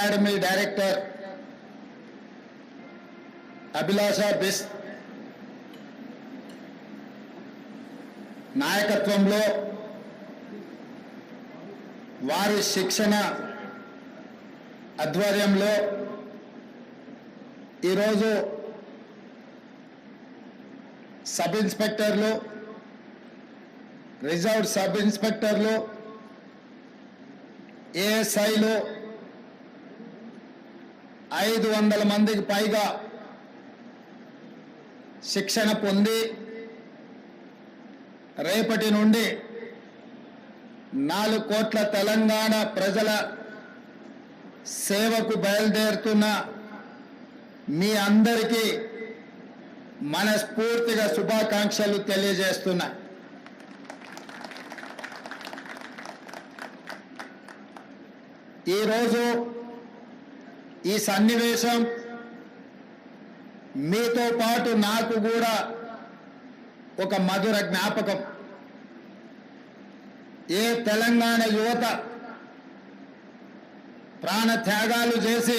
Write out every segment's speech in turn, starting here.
Academy director అభిలాష బిస్ నాయకత్వంలో వారి శిక్షణ ఆధ్వర్యంలో ఈరోజు సబ్ ఇన్స్పెక్టర్లు రిజర్వ్ సబ్ ఇన్స్పెక్టర్లు ఏఎస్ఐలు ఐదు వందల మందికి పైగా శిక్షణ పొంది రేపటి నుండి నాలుగు కోట్ల తెలంగాణ ప్రజల సేవకు బయలుదేరుతున్న మీ అందరికీ మనస్ఫూర్తిగా శుభాకాంక్షలు తెలియజేస్తున్నా. ఈరోజు ఈ సన్నివేశం మీతో పాటు నాకు కూడా ఒక మధుర జ్ఞాపకం. ఏ తెలంగాణ యువత ప్రాణ త్యాగాలు చేసి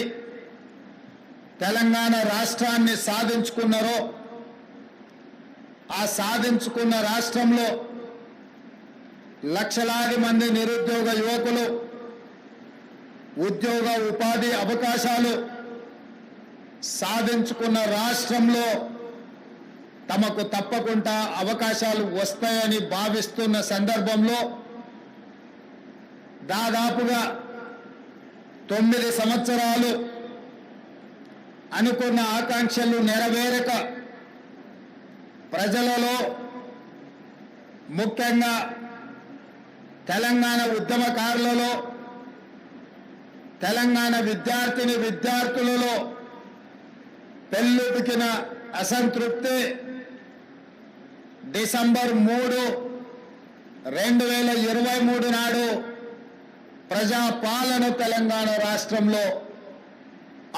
తెలంగాణ రాష్ట్రాన్ని సాధించుకున్నారో ఆ సాధించుకున్న రాష్ట్రంలో లక్షలాది మంది నిరుద్యోగ యువకులు ఉద్యోగ ఉపాధి అవకాశాలు సాధించుకున్న రాష్ట్రంలో తమకు తప్పకుండా అవకాశాలు వస్తాయని భావిస్తున్న సందర్భంలో దాదాపుగా తొమ్మిది సంవత్సరాలు అనుకున్న ఆకాంక్షలు నెరవేరక ప్రజలలో ముఖ్యంగా తెలంగాణ ఉద్యమకారులలో తెలంగాణ విద్యార్థిని విద్యార్థులలో పెళ్ళుబికిన అసంతృప్తి డిసెంబర్ మూడు రెండు వేల ఇరవై మూడు నాడు ప్రజాపాలన తెలంగాణ రాష్ట్రంలో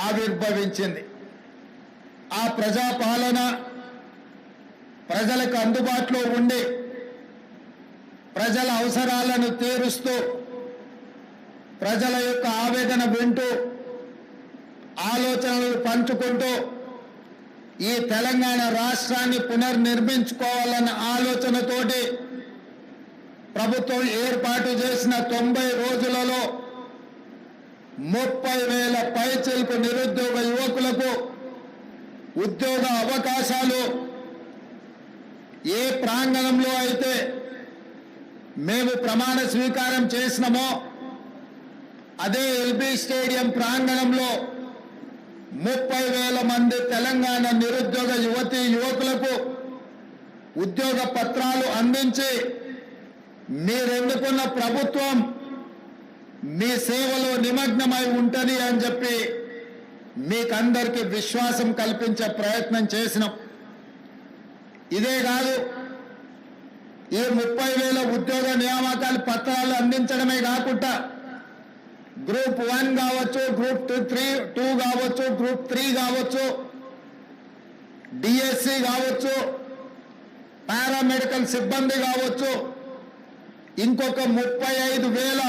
ఆవిర్భవించింది. ఆ ప్రజాపాలన ప్రజలకు అందుబాటులో ఉండి ప్రజల అవసరాలను తీరుస్తూ ప్రజల యొక్క ఆవేదన వింటూ ఆలోచనలు పంచుకుంటూ ఈ తెలంగాణ రాష్ట్రాన్ని పునర్నిర్మించుకోవాలన్న ఆలోచనతోటి ప్రభుత్వం ఏర్పాటు చేసిన తొంభై రోజులలో ముప్పై వేల పైచిల్పు నిరుద్యోగ యువకులకు ఉద్యోగ అవకాశాలు ఏ ప్రాంగణంలో అయితే మేము ప్రమాణ స్వీకారం చేసినామో అదే ఎల్బీ స్టేడియం ప్రాంగణంలో ముప్పై వేల మంది తెలంగాణ నిరుద్యోగ యువతి యువకులకు ఉద్యోగ పత్రాలు అందించి మీరెన్నుకున్న ప్రభుత్వం మీ సేవలో నిమగ్నమై ఉంటది అని చెప్పి మీకందరికీ విశ్వాసం కల్పించే ప్రయత్నం చేసినాం. ఇదే కాదు ఈ ముప్పై వేల ఉద్యోగ నియామకాలు పత్రాలు అందించడమే కాకుండా గ్రూప్ వన్ కావచ్చు గ్రూప్ టూ త్రీ టూ కావచ్చు గ్రూప్ త్రీ కావచ్చు డిఎస్సి కావచ్చు పారామెడికల్ సిబ్బంది కావచ్చు ఇంకొక ముప్పై ఐదు వేల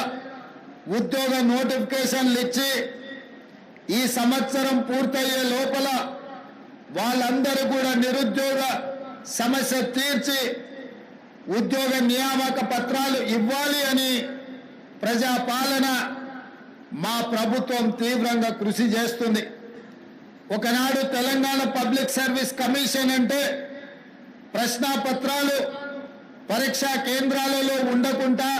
ఉద్యోగ నోటిఫికేషన్లు ఇచ్చి ఈ సంవత్సరం పూర్తయ్యే లోపల వాళ్ళందరూ కూడా నిరుద్యోగ సమస్య తీర్చి ఉద్యోగ నియామక పత్రాలు ఇవ్వాలి అని ప్రజాపాలన మా ప్రభుత్వం తీవ్రంగా కృషి చేస్తుంది. ఒకనాడు తెలంగాణ పబ్లిక్ సర్వీస్ కమిషన్ అంటే ప్రశ్నాపత్రాలు పరీక్షా కేంద్రాలలో ఉండకుండా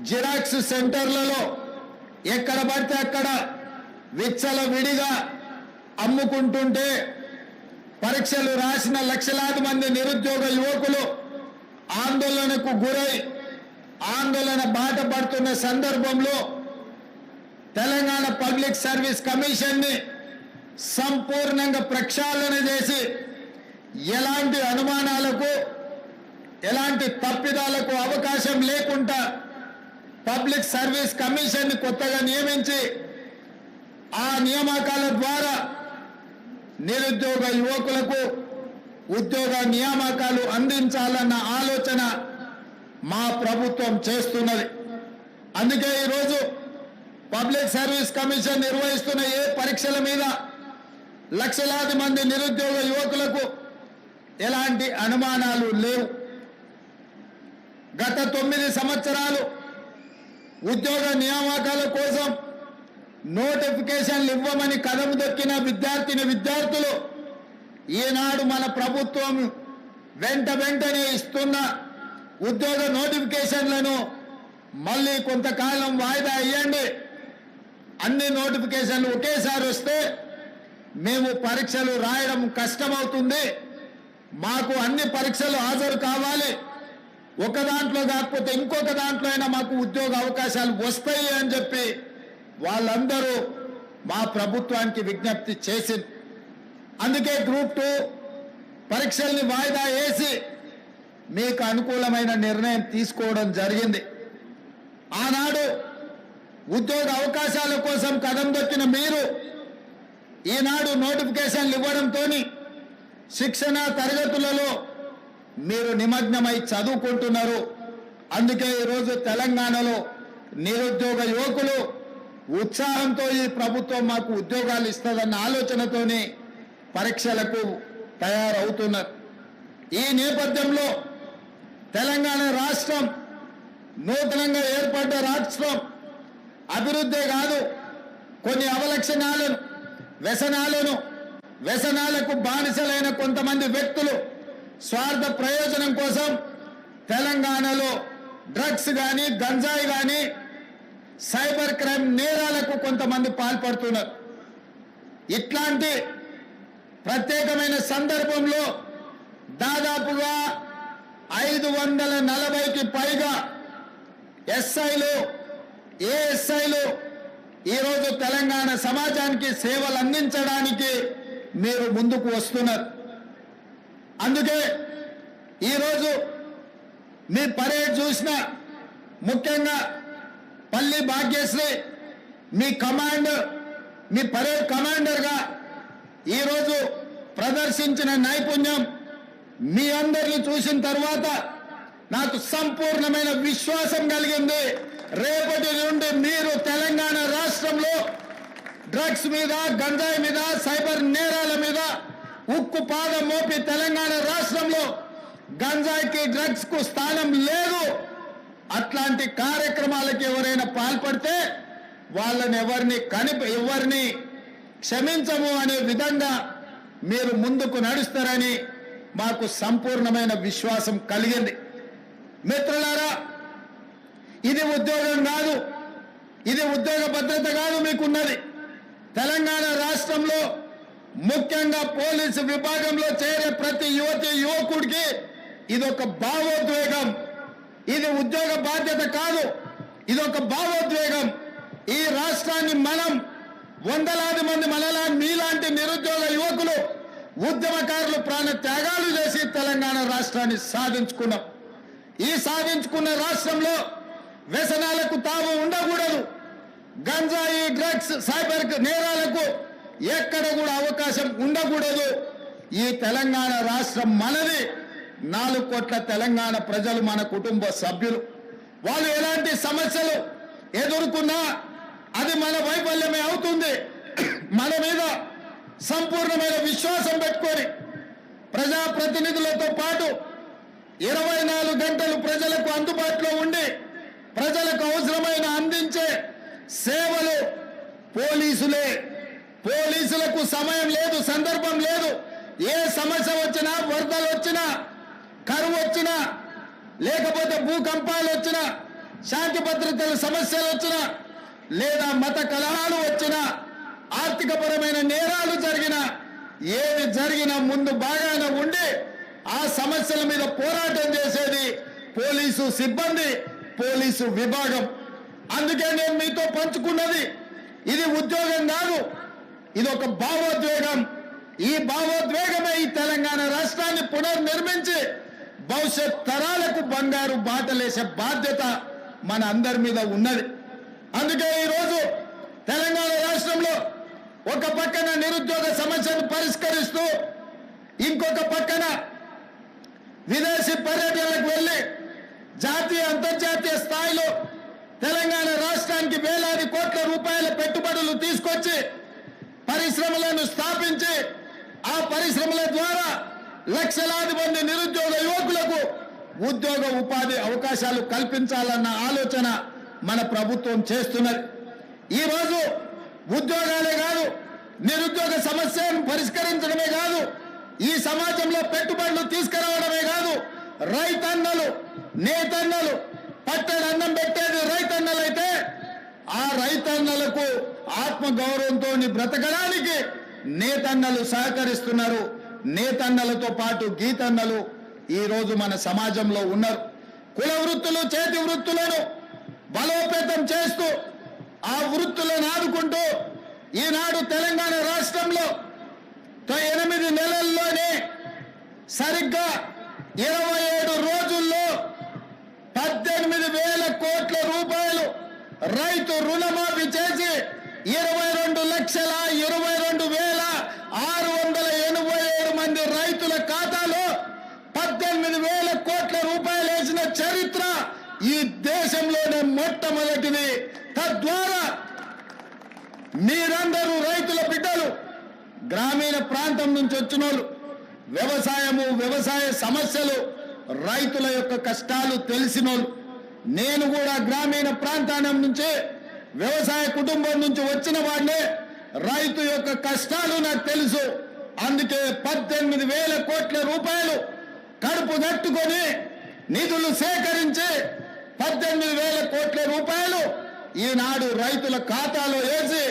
జిరాక్స్ సెంటర్లలో ఎక్కడ పడితే అక్కడ విచ్చల విడిగా అమ్ముకుంటుంటే పరీక్షలు రాసిన లక్షలాది మంది నిరుద్యోగ యువకులు ఆందోళనకు గురై ఆందోళన బాట పడుతున్న సందర్భంలో తెలంగాణ పబ్లిక్ సర్వీస్ కమిషన్ని సంపూర్ణంగా ప్రక్షాళన చేసి ఎలాంటి అనుమానాలకు ఎలాంటి తప్పిదాలకు అవకాశం లేకుండా పబ్లిక్ సర్వీస్ కమిషన్ని కొత్తగా నియమించి ఆ నియామకాల ద్వారా నిరుద్యోగ యువకులకు ఉద్యోగ నియామకాలు అందించాలన్న ఆలోచన మా ప్రభుత్వం చేస్తున్నది. అందుకే ఈరోజు పబ్లిక్ సర్వీస్ కమిషన్ నిర్వహిస్తున్న ఏ పరీక్షల మీద లక్షలాది మంది నిరుద్యోగ యువకులకు ఎలాంటి అనుమానాలు లేవు. గత తొమ్మిది సంవత్సరాలు ఉద్యోగ నియామకాల కోసం నోటిఫికేషన్లు ఇవ్వమని కదము దొక్కిన విద్యార్థిని విద్యార్థులు ఈనాడు మన ప్రభుత్వం వెంట వెంటనే ఇస్తున్న ఉద్యోగ నోటిఫికేషన్లను మళ్ళీ కొంతకాలం వాయిదా ఇవ్వండి అన్ని నోటిఫికేషన్లు ఒకేసారి వస్తే మేము పరీక్షలు రాయడం కష్టమవుతుంది. మాకు అన్ని పరీక్షలు హాజరు కావాలి. ఒక దాంట్లో కాకపోతే ఇంకొక దాంట్లో అయినా మాకు ఉద్యోగ అవకాశాలు వస్తాయి అని చెప్పి వాళ్ళందరూ మా ప్రభుత్వానికి విజ్ఞప్తి చేసింది అందుకే గ్రూప్ టూ పరీక్షల్ని వాయిదా వేసి మీకు అనుకూలమైన నిర్ణయం తీసుకోవడం జరిగింది. ఆనాడు ఉద్యోగ అవకాశాల కోసం కదం దొక్కిన మీరు ఈనాడు నోటిఫికేషన్లు ఇవ్వడంతో శిక్షణ తరగతులలో మీరు నిమగ్నమై చదువుకుంటున్నారు. అందుకే ఈరోజు తెలంగాణలో నిరుద్యోగ యువకులు ఉత్సాహంతో ఈ ప్రభుత్వం మాకు ఉద్యోగాలు ఇస్తుందన్న ఆలోచనతోనే పరీక్షలకు తయారవుతున్నారు ఈ నేపథ్యంలో తెలంగాణ రాష్ట్రం నూతనంగా ఏర్పడ్డ రాష్ట్రం అభివృద్ధే కాదు. కొన్ని అవలక్షణాలను వ్యసనాలను వ్యసనాలకు బానిసలైన కొంతమంది వ్యక్తులు స్వార్థ ప్రయోజనం కోసం తెలంగాణలో డ్రగ్స్ కానీ గంజాయి కానీ సైబర్ క్రైమ్ నేరాలకు కొంతమంది పాల్పడుతున్నారు. ఇట్లాంటి ప్రత్యేకమైన సందర్భంలో దాదాపుగా ఐదు వందల నలభైకి పైగా ఎస్ఐలు ఏఎస్ఐలు ఈరోజు తెలంగాణ సమాజానికి సేవలు అందించడానికి మీరు ముందుకు వస్తున్నారు. అందుకే ఈరోజు మీ పరేడ్ చూసిన ముఖ్యంగా పల్లి భాగ్యశ్రీ మీ కమాండర్ మీ పరేడ్ కమాండర్గా ఈరోజు ప్రదర్శించిన నైపుణ్యం మీ అందరిని చూసిన తర్వాత నాకు సంపూర్ణమైన విశ్వాసం కలిగింది. రేపటి నుండి మీరు తెలంగాణ రాష్ట్రంలో డ్రగ్స్ మీద గంజాయి మీద సైబర్ నేరాల మీద ఉక్కు పాదం మోపి తెలంగాణ రాష్ట్రంలో గంజాయికి డ్రగ్స్కు స్థానం లేదు. అట్లాంటి కార్యక్రమాలకు ఎవరైనా పాల్పడితే వాళ్ళని ఎవరిని కని ఎవరిని క్షమించము అనే విధంగా మీరు ముందుకు నడుస్తారని మాకు సంపూర్ణమైన విశ్వాసం కలిగింది. మిత్రులారా ఇది ఉద్యోగం కాదు. ఇది ఉద్యోగ భద్రత కాదు మీకున్నది. తెలంగాణ రాష్ట్రంలో ముఖ్యంగా పోలీసు విభాగంలో చేరే ప్రతి యువతి యువకుడికి ఇది ఒక భావోద్వేగం. ఇది ఉద్యోగ బాధ్యత కాదు. ఇది ఒక భావోద్వేగం. ఈ రాష్ట్రాన్ని మనం వందలాది మంది మనలా మీలాంటి నిరుద్యోగ యువకులు ఉద్యమకారులు ప్రాణ త్యాగాలు చేసి తెలంగాణ రాష్ట్రాన్ని సాధించుకున్నాం. ఈ సాధించుకున్న రాష్ట్రంలో వ్యసనాలకు తాము ఉండకూడదు. గంజాయి డ్రగ్స్ సైబర్ నేరాలకు ఎక్కడ కూడా అవకాశం ఉండకూడదు. ఈ తెలంగాణ రాష్ట్రం మనది. నాలుగు కోట్ల తెలంగాణ ప్రజలు మన కుటుంబ సభ్యులు. వాళ్ళు ఎలాంటి సమస్యలు ఎదుర్కొన్నా అది మన వైఫల్యమే అవుతుంది. మన మీద సంపూర్ణమైన విశ్వాసం పెట్టుకొని ప్రజాప్రతినిధులతో పాటు ఇరవై నాలుగు గంటలు ప్రజలకు అందుబాటులో ఉండి ప్రజలకు అవసరమైన అందించే సేవలు పోలీసులే. పోలీసులకు సమయం లేదు సందర్భం లేదు. ఏ సమస్య వచ్చినా వరదలు వచ్చినా కరువు వచ్చినా లేకపోతే భూకంపాలు వచ్చినా శాంతి భద్రతల సమస్యలు వచ్చినా లేదా మత కలహాలు వచ్చినా ఆర్థికపరమైన నేరాలు జరిగినా ఏది జరిగినా ముందు బాగానే ఉండి ఆ సమస్యల మీద పోరాటం చేసేది పోలీసు సిబ్బంది. పోలీసు విభాగం. అందుకే నేను మీతో పంచుకున్నది ఇది ఉద్యోగం కాదు ఇది ఒక భావోద్వేగం. ఈ భావోద్వేగమే ఈ తెలంగాణ రాష్ట్రాన్ని పునర్నిర్మించి భవిష్యత్ తరాలకు బంగారు బాటలేసే బాధ్యత మన అందరి మీద ఉన్నది. అందుకే ఈరోజు తెలంగాణ రాష్ట్రంలో ఒక పక్కన నిరుద్యోగ సమస్యను పరిష్కరిస్తూ ఇంకొక పక్కన విదేశీ పర్యటనలకు వెళ్ళి జాతీయ అంతర్జాతీయ స్థాయిలో తెలంగాణ రాష్ట్రానికి వేలాది కోట్ల రూపాయల పెట్టుబడులు తీసుకొచ్చి పరిశ్రమలను స్థాపించి ఆ పరిశ్రమల ద్వారా లక్షలాది మంది నిరుద్యోగ యువకులకు ఉద్యోగ ఉపాధి అవకాశాలు కల్పించాలన్న ఆలోచన మన ప్రభుత్వం చేస్తున్నది. ఈరోజు ఉద్యోగాలే కాదు నిరుద్యోగ సమస్యను పరిష్కరించడమే కాదు ఈ సమాజంలో పెట్టుబడులు తీసుకురావడమే కాదు రైతన్నలు నేతన్నలు పట్టడి అన్నం పెట్టేది రైతన్నలైతే ఆ రైతన్నలకు ఆత్మగౌరవంతో బ్రతకడానికి నేతన్నలు సహకరిస్తున్నారు. నేతన్నలతో పాటు గీతన్నలు ఈ రోజు మన సమాజంలో ఉన్నారు. కుల వృత్తులు చేతి వృత్తులను బలోపేతం చేస్తూ ఆ వృత్తులను ఆదుకుంటూ ఈనాడు తెలంగాణ రాష్ట్రంలో ఎనిమిది నెలల్లోనే సరిగ్గా ఇరవై తొమ్మిది వేల కోట్ల రూపాయలు రైతు రుణమాఫీ చేసి ఇరవై రెండు లక్షల ఇరవై రెండు వేల ఆరు వందల ఎనభై ఏడు మంది రైతుల ఖాతాలో పద్దెనిమిది వేల కోట్ల రూపాయలు వేసిన చరిత్ర ఈ దేశంలోనే మొట్టమొదటిది. తద్వారా మీరందరూ రైతుల బిడ్డలు గ్రామీణ ప్రాంతం నుంచి వచ్చిన వాళ్ళు వ్యవసాయము వ్యవసాయ సమస్యలు రైతుల యొక్క కష్టాలు తెలిసినోళ్ళు నేను కూడా గ్రామీణ ప్రాంతానం నుంచి వ్యవసాయ కుటుంబం నుంచి వచ్చిన వాడినే రైతు యొక్క కష్టాలు నాకు తెలుసు. అందుకే పద్దెనిమిది వేల కోట్ల రూపాయలు కడుపు నట్టుకొని నిధులు సేకరించి పద్దెనిమిది వేల కోట్ల రూపాయలు ఈనాడు రైతుల ఖాతాలో వేసి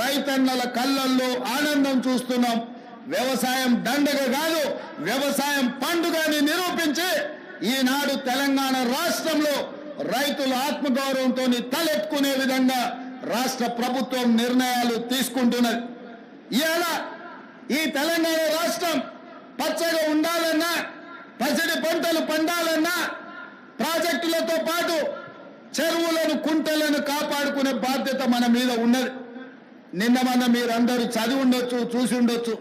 రైతన్నల కళ్ళల్లో ఆనందం చూస్తున్నాం. వ్యవసాయం దండగ కాదు వ్యవసాయం పండుగని నిరూపించి ఈనాడు తెలంగాణ రాష్ట్రంలో రైతుల ఆత్మగౌరవంతో తలెత్తుకునే విధంగా రాష్ట్ర ప్రభుత్వం నిర్ణయాలు తీసుకుంటున్నది. ఇవాళ ఈ తెలంగాణ రాష్ట్రం పచ్చగా ఉండాలన్నా పసిడి పంటలు పండాలన్నా ప్రాజెక్టులతో పాటు చెరువులను కుంటలను కాపాడుకునే బాధ్యత మన మీద ఉన్నది. నిన్న మన మీరందరూ చదివి ఉండొచ్చు చూసి ఉండొచ్చు.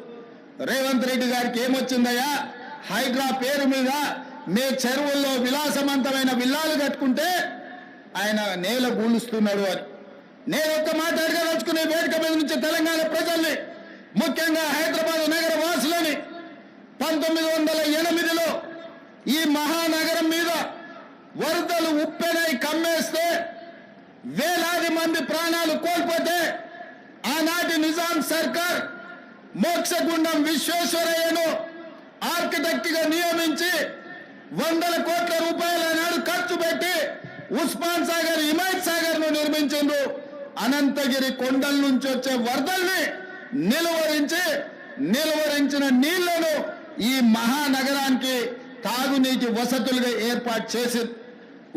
రేవంత్ రెడ్డి గారికి ఏమొచ్చిందయ్యా? హైడ్రా పేరు మీద మీ చెరువుల్లో విలాసవంతమైన విల్లాలు కట్టుకుంటే ఆయన నేల గూలుస్తున్నాడు అని. నేను ఒక్క మాట అడగదలుచుకునే వేదిక మీద నుంచి తెలంగాణ ప్రజల్ని ముఖ్యంగా హైదరాబాద్ నగర వాసులని పంతొమ్మిది వందల ఎనిమిదిలో ఈ మహానగరం మీద వరదలు ఉప్పెనై కమ్మేస్తే వేలాది మంది ప్రాణాలు కోల్పోతే ఆనాటి నిజాం సర్కార్ మోక్షగుండం విశ్వేశ్వరయ్యను ఆర్కిటెక్ట్గా నియమించి వందల కోట్ల రూపాయల నాడు ఖర్చు పెట్టి ఉస్మాన్ సాగర్ హిమాయత్ సాగర్ను నిర్మించిండ్రు. అనంతగిరి కొండల నుంచి వచ్చే వరదల్ని నిలువరించి నిలువరించిన నీళ్ళను ఈ మహానగరానికి తాగునీటి వసతులుగా ఏర్పాటు చేసింది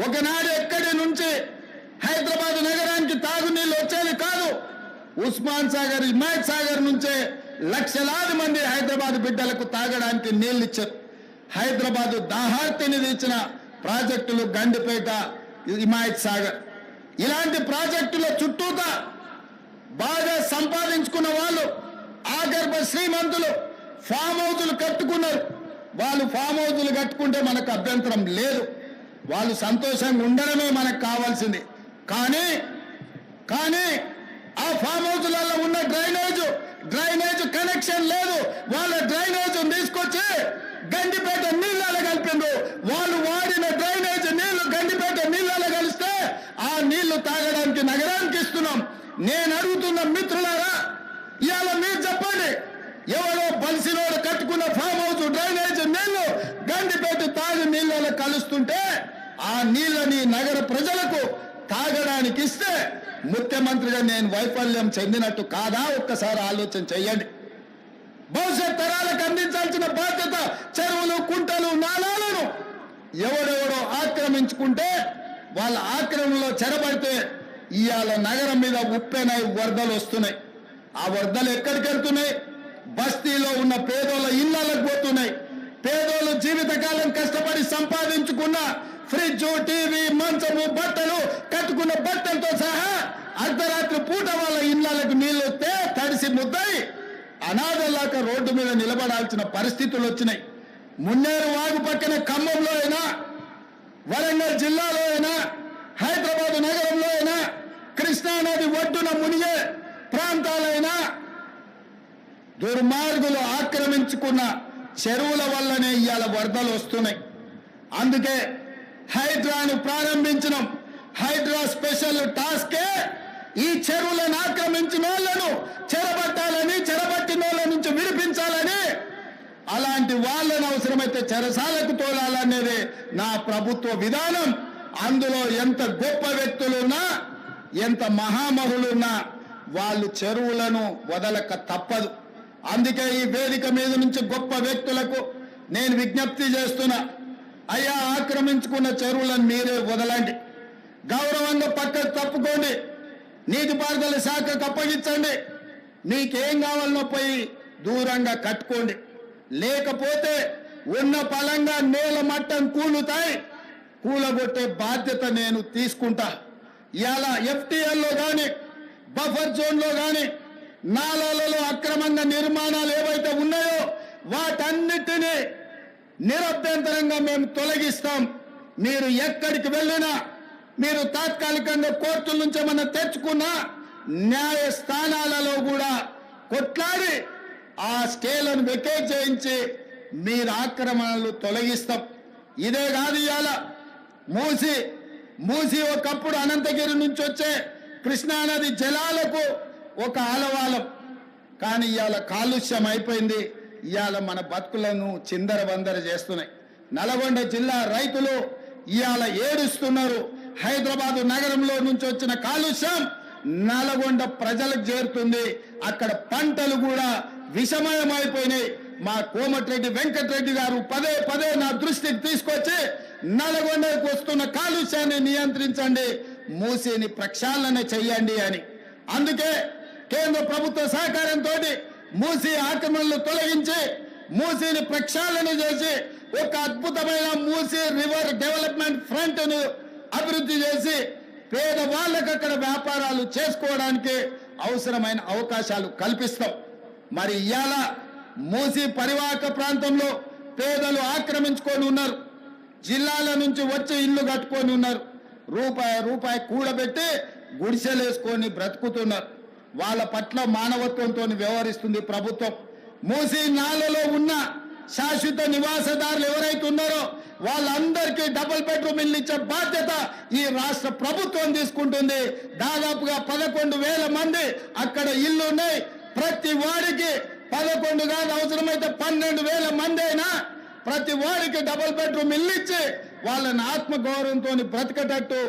ఒకనాడు ఎక్కడి నుంచి హైదరాబాద్ నగరానికి తాగునీళ్ళు వచ్చేది కాదు. ఉస్మాన్ సాగర్ హిమాయత్ సాగర్ నుంచే లక్షలాది మంది హైదరాబాద్ బిడ్డలకు తాగడానికి నీళ్ళు ఇచ్చారు హైదరాబాద్ దాహార్తిని తీర్చిన ప్రాజెక్టులు గండిపేట హిమాయత్ సాగర్. ఇలాంటి ప్రాజెక్టుల చుట్టూతా బాగా సంపాదించుకున్న వాళ్ళు ఆగర్భ శ్రీమంతులు ఫామ్ హౌజులు కట్టుకున్నారు. వాళ్ళు ఫామ్ హౌజులు కట్టుకుంటే మనకు అభ్యంతరం లేదు. వాళ్ళు సంతోషంగా ఉండడమే మనకు కావాల్సింది. కానీ కానీ ఆ ఫామ్ హౌజులలో ఉన్న డ్రైనేజ్ డ్రైనేజ్ కనెక్షన్ లేదు. వాళ్ళ డ్రైనేజ్ తీసుకొచ్చి గండిపేట నీళ్ళలో కలిపిండు. వాళ్ళు వాడిన డ్రైనేజ్ నీళ్ళు గండిపేట నీళ్ళలో కలిస్తే ఆ నీళ్ళు తాగడానికి నగరానికి ఇస్తున్నాం. నేను అడుగుతున్న మిత్రులారా ఇవాళ మీరు చెప్పండి ఎవరో బలిసినోడు కట్టుకున్న ఫామ్ హౌస్ డ్రైనేజ్ నీళ్ళు గండిపేట తాగి నీళ్ళలో కలుస్తుంటే ఆ నీళ్ళని నగర ప్రజలకు తాగడానికి ఇస్తే ముఖ్యమంత్రిగా నేను వైఫల్యం చెందినట్టు కాదా? ఒక్కసారి ఆలోచన చెయ్యండి భవిష్యత్ తరాలకు అందించాల్సిన బాధ్యత చెరువులు కుంటలు నాళాలను ఎవడెవడో ఆక్రమించుకుంటే వాళ్ళ ఆక్రమణలో చెరబడితే ఇవాళ నగరం మీద ఉప్పెనై వరదలు వస్తున్నాయి. ఆ వరదలు ఎక్కడికి వెళ్తున్నాయి? బస్తీలో ఉన్న పేదోళ్ళ ఇళ్ళకు పోతున్నాయి. పేదోళ్ళు జీవితకాలం కష్టపడి సంపాదించుకున్న ఫ్రిడ్జ్ టీవీ మంచము బట్టలు కట్టుకున్న బట్టలతో సహా అర్ధరాత్రి పూట వాళ్ళ ఇళ్ళకు నీళ్ళు వస్తే తడిసి ముద్దయి. అనాథలాక రోడ్డు మీద నిలబడాల్సిన పరిస్థితులు వచ్చినాయి. మున్నేరు వాగు పక్కన ఖమ్మంలో అయినా వరంగల్ జిల్లాలో అయినా హైదరాబాద్ నగరంలో అయినా కృష్ణానది ఒడ్డున మునిగే ప్రాంతాలైనా దుర్మార్గులు ఆక్రమించుకున్న చెరువుల వల్లనే ఇవాళ వరదలు వస్తున్నాయి. అందుకే హైడ్రాను ప్రారంభించడం హైడ్రా స్పెషల్ టాస్కే ఈ చెరువులను ఆక్రమించిన వాళ్ళను చెరబట్టాలని చెరబట్టిన వాళ్ళ నుంచి విడిపించాలని అలాంటి వాళ్ళను అవసరమైతే చెరసాలకు తోలాలనేది నా ప్రభుత్వ విధానం. అందులో ఎంత గొప్ప వ్యక్తులున్నా ఎంత మహామహులున్నా వాళ్ళు చెరువులను వదలక తప్పదు. అందుకే ఈ వేదిక మీద నుంచి గొప్ప వ్యక్తులకు నేను విజ్ఞప్తి చేస్తున్నా అయ్యా ఆక్రమించుకున్న చెరువులను మీరే వదలండి. గౌరవంగా పక్కకు తప్పుకోండి. నీటిపారుదల శాఖకు అప్పగించండి. మీకేం కావాలనో పోయి దూరంగా కట్టుకోండి. లేకపోతే ఉన్న పలంగా నేల మట్టం కూలుతాయి. కూలగొట్టే బాధ్యత నేను తీసుకుంటా. ఇవాళ ఎఫ్టీఎల్లో కానీ బఫర్ జోన్లో కానీ నాలాలలో అక్రమంగా నిర్మాణాలు ఏవైతే ఉన్నాయో వాటన్నిటినీ నిరభ్యంతరంగా మేము తొలగిస్తాం. మీరు ఎక్కడికి వెళ్ళినా మీరు తాత్కాలికంగా కోర్టుల నుంచి ఏమన్నా తెచ్చుకున్న న్యాయ స్థానాలలో కూడా కొట్లాడి ఆ స్కేలను వెకేట్ చేయించి మీరు ఆక్రమణలు తొలగిస్తాం. ఇదే కాదు ఇవాళ మూసి మూసి ఒకప్పుడు అనంతగిరి నుంచి వచ్చే కృష్ణానది జలాలకు ఒక ఆలవాలం. కానీ ఇవాళ కాలుష్యం అయిపోయింది. ఇవాళ మన బతుకులను చిందర చేస్తున్నాయి. నల్గొండ జిల్లా రైతులు ఇవాళ ఏడుస్తున్నారు. హైదరాబాదు నగరంలో నుంచి వచ్చిన కాలుష్యం నల్గొండ ప్రజలకు చేరుతుంది. అక్కడ పంటలు కూడా విషమయమైపోయినాయి. మా కోమటిరెడ్డి వెంకటరెడ్డి గారు పదే పదే నా దృష్టికి తీసుకొచ్చి నల్గొండకు వస్తున్న కాలుష్యాన్ని నియంత్రించండి మూసిని ప్రక్షాళన చెయ్యండి అని. అందుకే కేంద్ర ప్రభుత్వ సహకారంతో మూసి ఆక్రమణలు తొలగించి మూసిని ప్రక్షాళన చేసి ఒక అద్భుతమైన మూసి రివర్ డెవలప్మెంట్ ఫ్రంట్ను అభివృద్ధి చేసి పేదవాళ్ళకు అక్కడ వ్యాపారాలు చేసుకోవడానికి అవసరమైన అవకాశాలు కల్పిస్తాం. మరి ఇవాళ మూసి పరివాహక ప్రాంతంలో పేదలు ఆక్రమించుకొని ఉన్నారు. జిల్లాల నుంచి వచ్చి ఇల్లు కట్టుకొని ఉన్నారు. రూపాయి రూపాయి కూడబెట్టి గుడిసెలేసుకొని బ్రతుకుతున్నారు. వాళ్ళ పట్ల మానవత్వంతో వ్యవహరిస్తుంది ప్రభుత్వం. మూసి నాలలో ఉన్న శాశ్వత నివాసదారులు ఎవరైతే ఉన్నారో వాళ్ళందరికీ డబుల్ బెడ్రూమ్ ఇల్లు ఇచ్చే బాధ్యత ఈ రాష్ట్ర ప్రభుత్వం తీసుకుంటుంది. దాదాపుగా పదకొండు వేల మంది అక్కడ ఇల్లు ఉన్నాయి. ప్రతి వాడికి పదకొండు కాదు అవసరమైతే పన్నెండు వేల మంది అయినా ప్రతి వాడికి డబుల్ బెడ్రూమ్ ఇల్లు ఇచ్చి వాళ్ళని ఆత్మగౌరవంతో బ్రతకటట్టు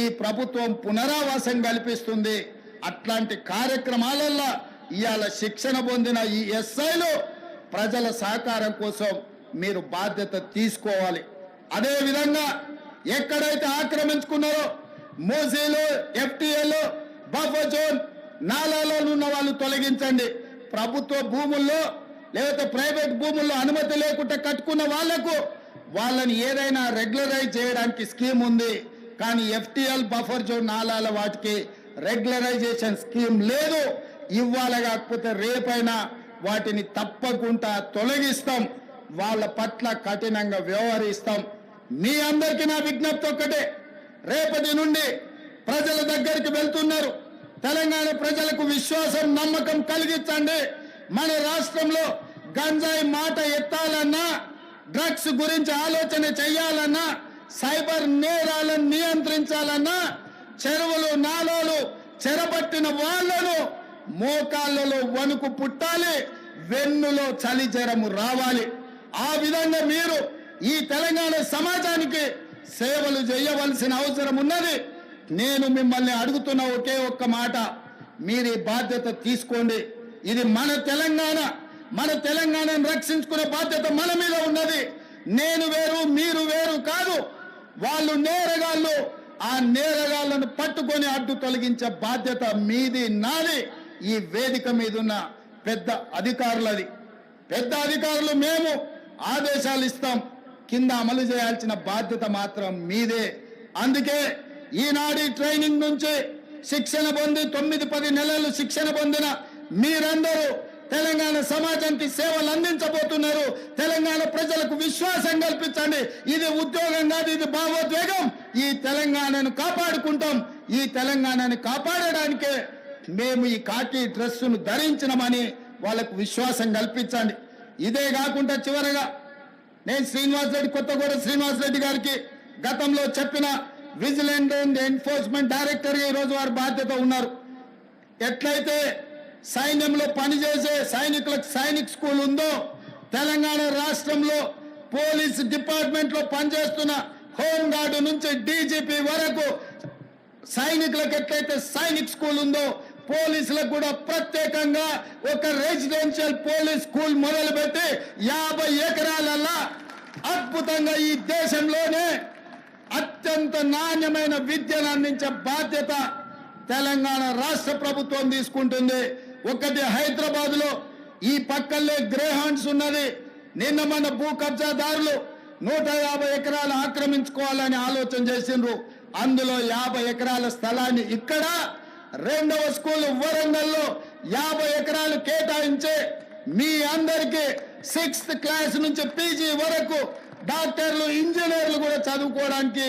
ఈ ప్రభుత్వం పునరావాసం కల్పిస్తుంది. అట్లాంటి కార్యక్రమాలల్లో ఇవాళ శిక్షణ పొందిన ఈ ఎస్ఐలు ప్రజల సహకారం కోసం మీరు బాధ్యత తీసుకోవాలి. అదే విధంగా ఎక్కడైతే ఆక్రమించుకున్నారో మోసీలు ఎఫ్టీఏలు బఫర్ జోన్ నాలాలో ఉన్న వాళ్ళు తొలగించండి. ప్రభుత్వ భూముల్లో లేకపోతే ప్రైవేట్ భూముల్లో అనుమతి లేకుండా కట్టుకున్న వాళ్ళకు వాళ్ళని ఏదైనా రెగ్యులరైజ్ చేయడానికి స్కీమ్ ఉంది. కానీ ఎఫ్టీఎల్ బఫర్ జోన్ నాలాల వాటికి రెగ్యులరైజేషన్ స్కీమ్ లేదు. ఇవ్వాల కాకపోతే రేపైనా వాటిని తప్పకుండా తొలగిస్తాం. వాళ్ళ పట్ల కఠినంగా వ్యవహరిస్తాం. మీ అందరికీ నా విజ్ఞప్తి ఒక్కటే. రేపటి నుండి ప్రజల దగ్గరికి వెళ్తున్నారు. తెలంగాణ ప్రజలకు విశ్వాసం నమ్మకం కలిగించండి. మన రాష్ట్రంలో గంజాయి మాట ఎత్తాలన్నా డ్రగ్స్ గురించి ఆలోచన చేయాలన్నా సైబర్ నేరాలను నియంత్రించాలన్నా చెరువులు నాలాలు చెరబట్టిన వాళ్ళను మోకాళ్ళలో వణుకు పుట్టాలి వెన్నులో చలి జ్వరము రావాలి. ఆ విధంగా మీరు ఈ తెలంగాణ సమాజానికి సేవలు చేయవలసిన అవసరం ఉన్నది. నేను మిమ్మల్ని అడుగుతున్న ఒకే ఒక్క మాట మీరు ఈ బాధ్యత తీసుకోండి. ఇది మన తెలంగాణ మన తెలంగాణను రక్షించుకునే బాధ్యత మన మీద ఉన్నది. నేను వేరు మీరు వేరు కాదు. వాళ్ళు నేరగాళ్ళు ఆ నేరగాళ్ళను పట్టుకొని అడ్డు తొలగించే బాధ్యత మీది నాది. ఈ వేదిక మీద ఉన్న పెద్ద అధికారులది పెద్ద అధికారులు మేము ఆదేశాలు ఇస్తాం. కింద అమలు చేయాల్సిన బాధ్యత మాత్రం మీదే. అందుకే ఈనాడు ట్రైనింగ్ నుంచి శిక్షణ పొంది తొమ్మిది పది నెలలు శిక్షణ పొందిన మీరందరూ తెలంగాణ సమాజానికి సేవలు అందించబోతున్నారు. తెలంగాణ ప్రజలకు విశ్వాసం కల్పించండి. ఇది ఉద్యోగం కాదు ఇది భావోద్వేగం. ఈ తెలంగాణను కాపాడుకుంటాం. ఈ తెలంగాణని కాపాడడానికే మేము ఈ కాకి డ్రెస్సును ధరించినమని వాళ్ళకు విశ్వాసం కల్పించండి. ఇదే కాకుండా చివరగా నేను శ్రీనివాస్ రెడ్డి కొత్తగూడ శ్రీనివాస్ రెడ్డి గారికి గతంలో చెప్పిన విజిలెంట్ అండ్ ఎన్ఫోర్స్మెంట్ డైరెక్టర్ ఈ రోజు బాధ్యత ఉన్నారు. ఎట్లయితే సైన్యంలో పనిచేసే సైనికులకు సైనిక్ స్కూల్ ఉందో తెలంగాణ రాష్ట్రంలో పోలీస్ డిపార్ట్మెంట్లో పనిచేస్తున్న హోంగార్డు నుంచి డీజీపీ వరకు సైనికులకు ఎట్లయితే సైనిక్ స్కూల్ ఉందో పోలీసులకు కూడా ప్రత్యేకంగా ఒక రెసిడెన్షియల్ పోలీస్ స్కూల్ మొదలుపెట్టి యాభై ఎకరాలల్లా అద్భుతంగా ఈ దేశంలోనే అత్యంత నాణ్యమైన విద్యను అందించే బాధ్యత తెలంగాణ రాష్ట్ర ప్రభుత్వం తీసుకుంటుంది. ఒకటి హైదరాబాద్లో ఈ పక్కల్లే గ్రేహాండ్స్ ఉన్నది. నిన్న మన భూ కబ్జాదారులు నూట యాభై ఎకరాలు ఆక్రమించుకోవాలని ఆలోచన చేసిండ్రు. అందులో యాభై ఎకరాల స్థలాన్ని ఇక్కడ రెండవ స్కూల్ వరంగల్లో యాభై ఎకరాలు కేటాయించి మీ అందరికీ సిక్స్త్ క్లాస్ నుంచి పీజీ వరకు డాక్టర్లు ఇంజనీర్లు కూడా చదువుకోవడానికి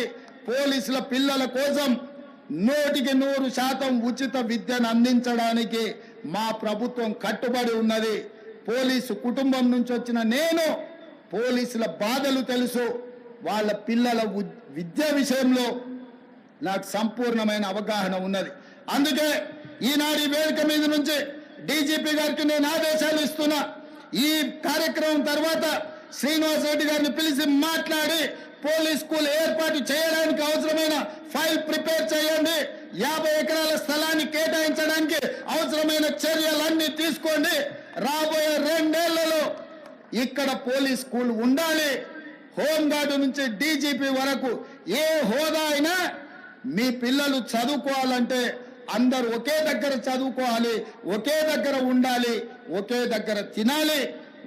పోలీసుల పిల్లల కోసం నూటికి నూరు శాతం ఉచిత విద్యను అందించడానికి మా ప్రభుత్వం కట్టుబడి ఉన్నది. పోలీసు కుటుంబం నుంచి వచ్చిన నేను పోలీసుల బాధలు తెలుసు. వాళ్ళ పిల్లల విద్య విషయంలో నాకు సంపూర్ణమైన అవగాహన ఉన్నది. అందుకే ఈనాడు వేదిక మీద నుంచి డీజీపీ గారికి నేను ఆదేశాలు ఇస్తున్నా. ఈ కార్యక్రమం తర్వాత శ్రీనివాస్ రెడ్డి గారిని పిలిచి మాట్లాడి పోలీస్ స్కూల్ ఏర్పాటు చేయడానికి అవసరమైన ఫైల్ ప్రిపేర్ చేయండి. యాభై ఎకరాల స్థలాన్ని కేటాయించడానికి అవసరమైన చర్యలన్నీ తీసుకోండి. రాబోయే రెండేళ్ళలో ఇక్కడ పోలీస్ స్కూల్ ఉండాలి. హోంగార్డు నుంచి డీజీపీ వరకు ఏ హోదా అయినా మీ పిల్లలు చదువుకోవాలంటే అందరూ ఒకే దగ్గర చదువుకోవాలి ఒకే దగ్గర ఉండాలి ఒకే దగ్గర తినాలి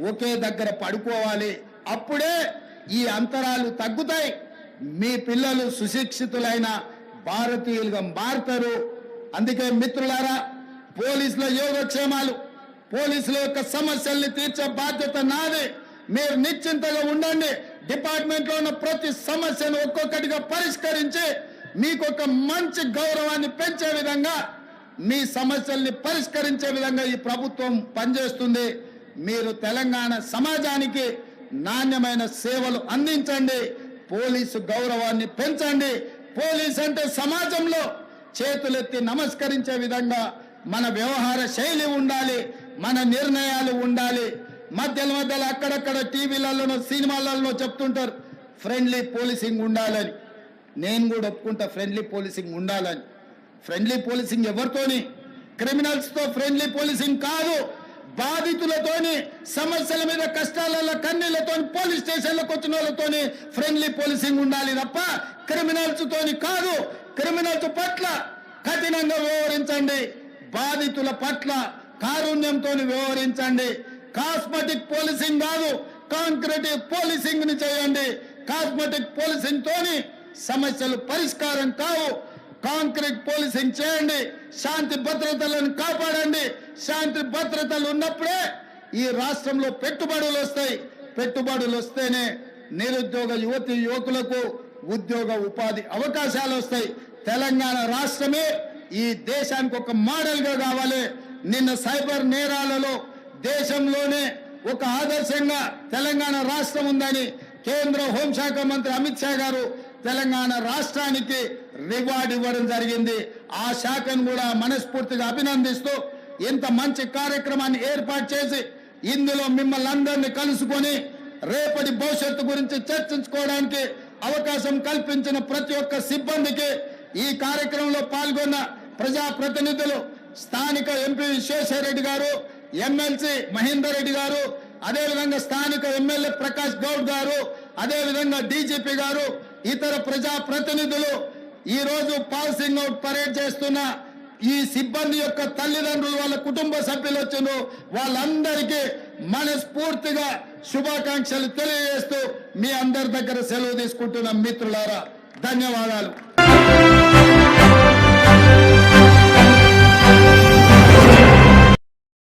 ఒకే దగ్గర పడుకోవాలి. అప్పుడే ఈ అంతరాలు తగ్గుతాయి. మీ పిల్లలు సుశిక్షితులైన భారతీయులుగా మారుతారు. అందుకే మిత్రులారా పోలీసుల యోగక్షేమాలు పోలీసుల యొక్క సమస్యల్ని తీర్చే బాధ్యత నాది. మీరు నిశ్చింతగా ఉండండి. డిపార్ట్మెంట్లో ఉన్న ప్రతి సమస్యను ఒక్కొక్కటిగా పరిష్కరించి మీకు ఒక మంచి గౌరవాన్ని పెంచే విధంగా మీ సమస్యల్ని పరిష్కరించే విధంగా ఈ ప్రభుత్వం పనిచేస్తుంది. మీరు తెలంగాణ సమాజానికి నాణ్యమైన సేవలు అందించండి. పోలీసు గౌరవాన్ని పెంచండి. పోలీస్ అంటే సమాజంలో చేతులెత్తి నమస్కరించే విధంగా మన వ్యవహార శైలి ఉండాలి మన నిర్ణయాలు ఉండాలి. మధ్యలో మధ్యలో అక్కడక్కడ టీవీలలోనో సినిమాలలో చెప్తుంటారు ఫ్రెండ్లీ పోలీసింగ్ ఉండాలని. నేను కూడా ఒప్పుకుంటా ఫ్రెండ్లీ పోలీసింగ్ ఉండాలని. ఫ్రెండ్లీ పోలీసింగ్ ఎవరితోని? క్రిమినల్స్తో ఫ్రెండ్లీ పోలీసింగ్ కాదు. బాధితులతోని సమస్యల మీద కష్టాలలో కన్నీళ్ళతో పోలీస్ స్టేషన్లకు వచ్చిన వాళ్ళతోని ఫ్రెండ్లీ పోలీసింగ్ ఉండాలి తప్ప క్రిమినల్స్ తోని కాదు. క్రిమినల్స్ పట్ల కఠినంగా వ్యవహరించండి. బాధితుల పట్ల కారుణ్యంతో వ్యవహరించండి. కాస్మెటిక్ పోలీసింగ్ కాదు కాంక్రీటివ్ పోలీసింగ్ని చేయండి. కాస్మెటిక్ పోలీసింగ్ తోని సమస్యలు పరిష్కారం కావు. కాంక్రీట్ పోలీసింగ్ చేయండి శాంతి భద్రతలను కాపాడండి. శాంతి భద్రతలు ఉన్నప్పుడే ఈ రాష్ట్రంలో పెట్టుబడులు వస్తాయి. పెట్టుబడులు వస్తేనే నిరుద్యోగ యువతి యువకులకు ఉద్యోగ ఉపాధి అవకాశాలు వస్తాయి. తెలంగాణ రాష్ట్రమే ఈ దేశానికి ఒక మోడల్గా కావాలి. నిన్న సైబర్ నేరాలలో దేశంలోనే ఒక ఆదర్శంగా తెలంగాణ రాష్ట్రం ఉందని కేంద్ర హోంశాఖ మంత్రి అమిత్ షా గారు తెలంగాణ రాష్ట్రానికి రివార్డు ఇవ్వడం జరిగింది. ఆ శాఖను కూడా మనస్ఫూర్తిగా అభినందిస్తూ ఇంత మంచి కార్యక్రమాన్ని ఏర్పాటు చేసి ఇందులో మిమ్మల్ని అందరినీ కలుసుకొని రేపటి భవిష్యత్తు గురించి చర్చించుకోవడానికి అవకాశం కల్పించిన ప్రతి ఒక్క సిబ్బందికి ఈ కార్యక్రమంలో పాల్గొన్న ప్రజాప్రతినిధులు స్థానిక ఎంపీ విశ్వేశ్వరరెడ్డి గారు ఎమ్మెల్సీ మహేందర్ రెడ్డి గారు అదేవిధంగా స్థానిక ఎమ్మెల్యే ప్రకాష్ గౌడ్ గారు అదేవిధంగా డీజీపీ గారు ఇతర ప్రజా ప్రతినిధులు ఈరోజు పాసింగ్ అవుట్ పరేడ్ చేస్తున్న ఈ సిబ్బంది యొక్క తల్లిదండ్రులు వాళ్ళ కుటుంబ సభ్యులు వచ్చిన వాళ్ళందరికీ మనస్ఫూర్తిగా శుభాకాంక్షలు తెలియజేస్తూ మీ అందరి దగ్గర సెలవు తీసుకుంటున్న మిత్రులారా ధన్యవాదాలు.